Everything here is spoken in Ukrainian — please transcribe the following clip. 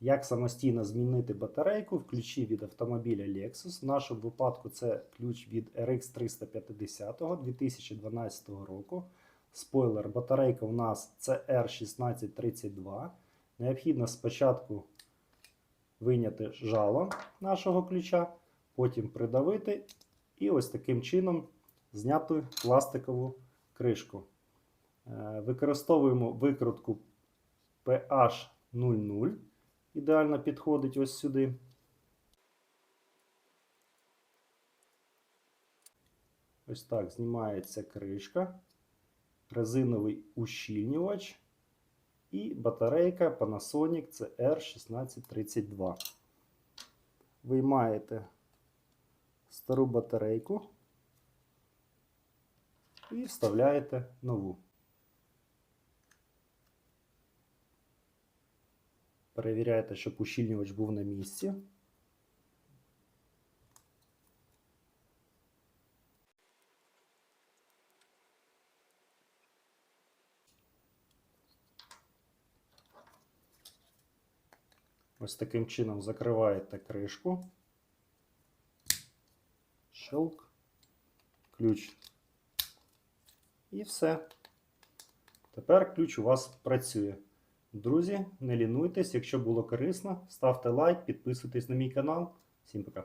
Як самостійно змінити батарейку в ключі від автомобіля Lexus. В нашому випадку це ключ від RX 350 2012 року. Спойлер, батарейка у нас CR1632. Необхідно спочатку виняти жало нашого ключа, потім придавити і ось таким чином зняти пластикову кришку. Е, Використовуємо викрутку PH00. Ідеально підходить ось сюди. Ось так знімається кришка, резиновий ущільнювач і батарейка Panasonic CR1632. Виймаєте стару батарейку і вставляєте нову. Перевіряєте, щоб ущільнювач був на місці. Ось таким чином закриваєте кришку. Щелк, ключ. І все. Тепер ключ у вас працює. Друзі, не лінуйтесь, якщо було корисно, ставте лайк, підписуйтесь на мій канал. Всім пока.